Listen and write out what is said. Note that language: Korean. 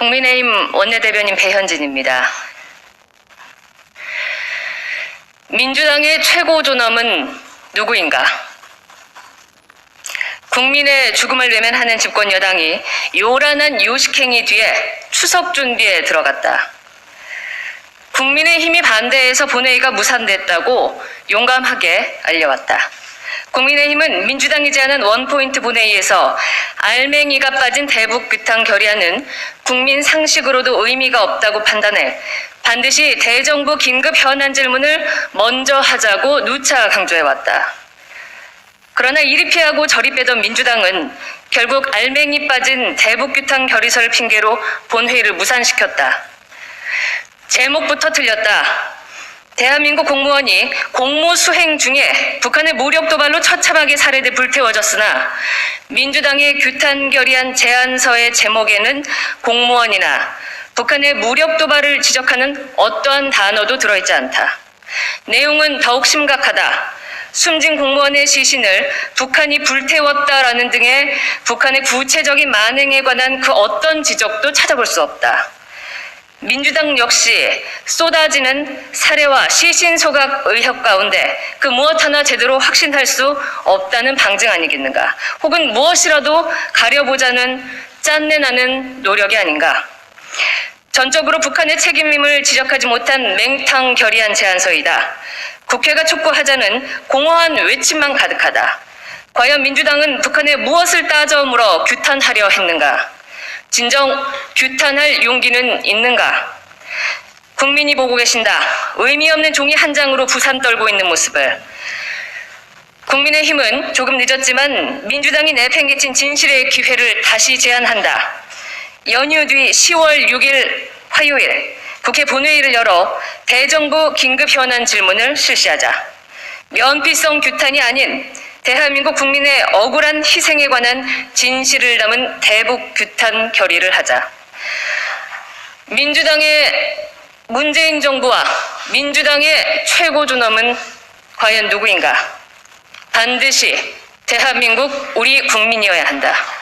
국민의힘 원내대변인 배현진입니다. 민주당의 최고 존엄은 누구인가? 국민의 죽음을 외면하는 집권 여당이 요란한 요식행위 뒤에 추석 준비에 들어갔다. 국민의 힘이 반대해서 본회의가 무산됐다고 용감하게 알려왔다. 국민의힘은 민주당이 제안한 원포인트 본회의에서 알맹이가 빠진 대북 규탄 결의안은 국민 상식으로도 의미가 없다고 판단해 반드시 대정부 긴급 현안 질문을 먼저 하자고 누차 강조해왔다. 그러나 이리 피하고 저리 빼던 민주당은 결국 알맹이 빠진 대북 규탄 결의서를 핑계로 본회의를 무산시켰다. 제목부터 틀렸다. 대한민국 공무원이 공무 수행 중에 북한의 무력 도발로 처참하게 살해돼 불태워졌으나 민주당의 규탄 결의안 제안서의 제목에는 공무원이나 북한의 무력 도발을 지적하는 어떠한 단어도 들어있지 않다. 내용은 더욱 심각하다. 숨진 공무원의 시신을 북한이 불태웠다라는 등의 북한의 구체적인 만행에 관한 그 어떤 지적도 찾아볼 수 없다. 민주당 역시 쏟아지는 사례와 시신 소각 의혹 가운데 그 무엇 하나 제대로 확신할 수 없다는 방증 아니겠는가? 혹은 무엇이라도 가려보자는 짠내 나는 노력이 아닌가? 전적으로 북한의 책임임을 지적하지 못한 맹탕 결의안 제안서이다. 국회가 촉구하자는 공허한 외침만 가득하다. 과연 민주당은 북한에 무엇을 따져 물어 규탄하려 했는가? 진정 규탄할 용기는 있는가? 국민이 보고 계신다. 의미 없는 종이 한 장으로 부산 떨고 있는 모습을. 국민의힘은 조금 늦었지만 민주당이 내팽개친 진실의 기회를 다시 제안한다. 연휴 뒤 10월 6일 화요일 국회 본회의를 열어 대정부 긴급 현안 질문을 실시하자. 면피성 규탄이 아닌 대한민국 국민의 억울한 희생에 관한 진실을 담은 대북 규탄 결의를 하자. 민주당의 문재인 정부와 민주당의 최고 존엄은 과연 누구인가? 반드시 대한민국 우리 국민이어야 한다.